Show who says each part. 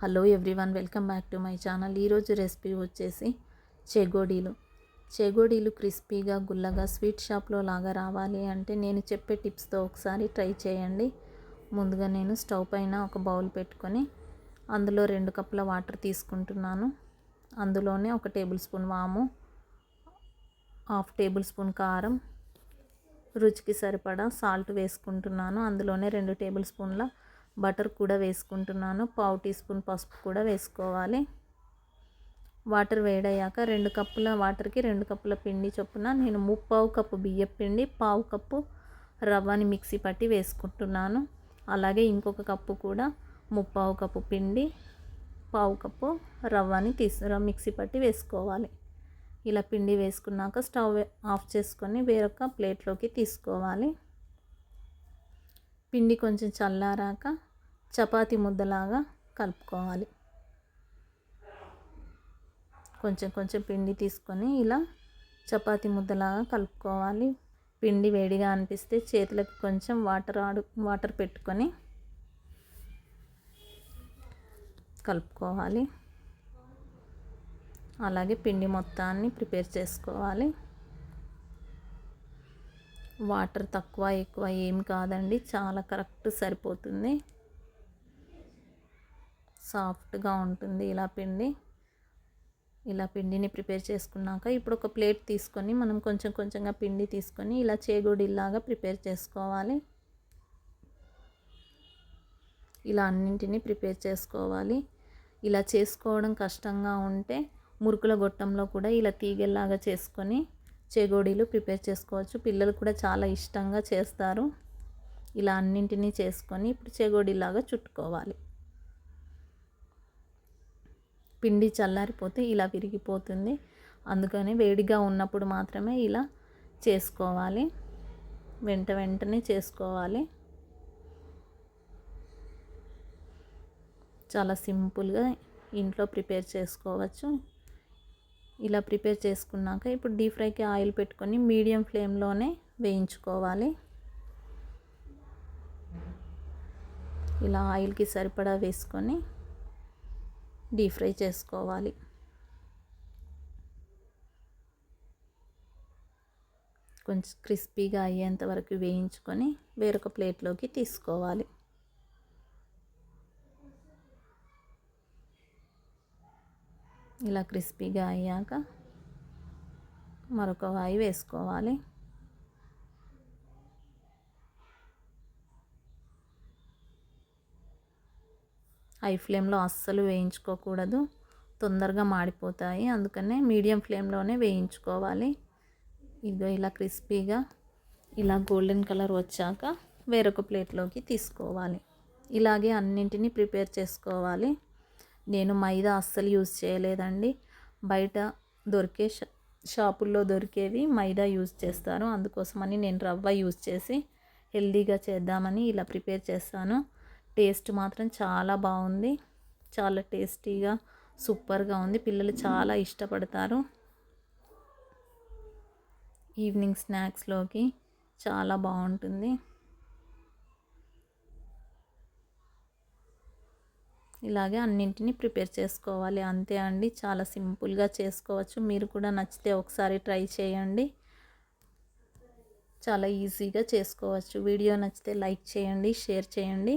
Speaker 1: Hello everyone welcome back to my channel. ఈరోజు recipe వచ్చేసి చెగోడీలు. చెగోడీలు క్రిస్పీగా గుల్లగా స్వీట్ షాప్లో లాగా రావాలి అంటే నేను చెప్పే టిప్స్తో ఒకసారి ట్రై చేయండి. ముందుగా నేను స్టవ్ పైన ఒక బౌల్ పెట్టుకొని అందులో రెండు కప్పుల వాటర్ తీసుకుంటున్నాను. అందులోనే ఒక టేబుల్ స్పూన్ వాము హాఫ్ టేబుల్ స్పూన్ కారం రుచికి సరిపడా సాల్ట్ వేసుకుంటున్నాను. అందులోనే రెండు టేబుల్ స్పూన్ల బటర్ కూడా వేసుకుంటున్నాను. పావు టీ స్పూన్ పసుపు కూడా వేసుకోవాలి. వాటర్ వేడయ్యాక రెండు కప్పుల వాటర్కి రెండు కప్పుల పిండి చొప్పున నేను ముప్పావు కప్పు బియ్యం పిండి పావు కప్పు రవ్వని మిక్సీ పట్టి వేసుకుంటున్నాను. అలాగే ఇంకొక కప్పు కూడా ముప్పావు కప్పు పిండి పావు కప్పు రవ్వని తీసు మిక్సీ పట్టి వేసుకోవాలి. ఇలా పిండి వేసుకున్నాక స్టవ్ ఆఫ్ చేసుకొని వేరొక ప్లేట్లోకి తీసుకోవాలి. పిండి కొంచెం చల్లారాక చపాతీ ముద్దలాగా కలుపుకోవాలి. కొంచెం కొంచెం పిండి తీసుకొని ఇలా చపాతీ ముద్దలాగా కలుపుకోవాలి. పిండి వేడిగా అనిపిస్తే చేతులకు కొంచెం వాటర్ ఆడు వాటర్ పెట్టుకొని కలుపుకోవాలి. అలాగే పిండి మొత్తాన్ని ప్రిపేర్ చేసుకోవాలి. వాటర్ తక్కువ ఎక్కువ ఏమి కాదండి. చాలా కరెక్ట్ సరిపోతుంది. సాఫ్ట్గా ఉంటుంది. ఇలా పిండి ఇలా పిండిని ప్రిపేర్ చేసుకున్నాక ఇప్పుడు ఒక ప్లేట్ తీసుకొని మనం కొంచెం కొంచెంగా పిండి తీసుకొని ఇలా చేగోడిలాగా ప్రిపేర్ చేసుకోవాలి. ఇలా అన్నింటినీ ప్రిపేర్ చేసుకోవాలి. ఇలా చేసుకోవడం కష్టంగా ఉంటే మురుకుల గొట్టంలో కూడా ఇలా తీగెల్లాగా చేసుకొని చేగోడీలు ప్రిపేర్ చేసుకోవచ్చు. పిల్లలు కూడా చాలా ఇష్టంగా చేస్తారు. ఇలా అన్నింటినీ చేసుకొని ఇప్పుడు చేగోడీలాగా చుట్టుకోవాలి. పిండి చల్లారిపోతే ఇలా విరిగిపోతుంది. అందుకని వేడిగా ఉన్నప్పుడు మాత్రమే ఇలా చేసుకోవాలి. వెంట వెంటనే చేసుకోవాలి. చాలా సింపుల్గా ఇంట్లో ప్రిపేర్ చేసుకోవచ్చు. ఇలా ప్రిపేర్ చేసుకున్నాక ఇప్పుడు డీప్ ఫ్రైకి ఆయిల్ పెట్టుకొని మీడియం ఫ్లేమ్లోనే వేయించుకోవాలి. ఇలా ఆయిల్కి సరిపడా వేసుకొని డీప్ ఫ్రై చేసుకోవాలి. కొంచెం క్రిస్పీగా అయ్యేంత వరకు వేయించుకొని వేరొక ప్లేట్లోకి తీసుకోవాలి. ఇలా క్రిస్పీగా అయ్యాక మరొక వాయి వేసుకోవాలి. హై ఫ్లేమ్లో అస్సలు వేయించుకోకూడదు. తొందరగా మాడిపోతాయి. అందుకనే మీడియం ఫ్లేమ్లోనే వేయించుకోవాలి. ఇదో ఇలా క్రిస్పీగా ఇలా గోల్డెన్ కలర్ వచ్చాక వేరొక ప్లేట్లోకి తీసుకోవాలి. ఇలాగే అన్నింటినీ ప్రిపేర్ చేసుకోవాలి. నేను మైదా అస్సలు యూజ్ చేయలేదండి. బయట దొరికే షాపుల్లో దొరికేవి మైదా యూజ్ చేస్తారు. అందుకోసమని నేను రవ్వ యూజ్ చేసి హెల్దీగా చేద్దామని ఇలా ప్రిపేర్ చేస్తాను. టేస్ట్ మాత్రం చాలా బాగుంది. చాలా టేస్టీగా సూపర్గా ఉంది. పిల్లలు చాలా ఇష్టపడతారు. ఈవినింగ్ స్నాక్స్లోకి చాలా బాగుంటుంది. ఇలాగే అన్నింటినీ ప్రిపేర్ చేసుకోవాలి. అంతే అండి. చాలా సింపుల్గా చేసుకోవచ్చు. మీరు కూడా నచ్చితే ఒకసారి ట్రై చేయండి. చాలా ఈజీగా చేసుకోవచ్చు. వీడియో నచ్చితే లైక్ చేయండి షేర్ చేయండి.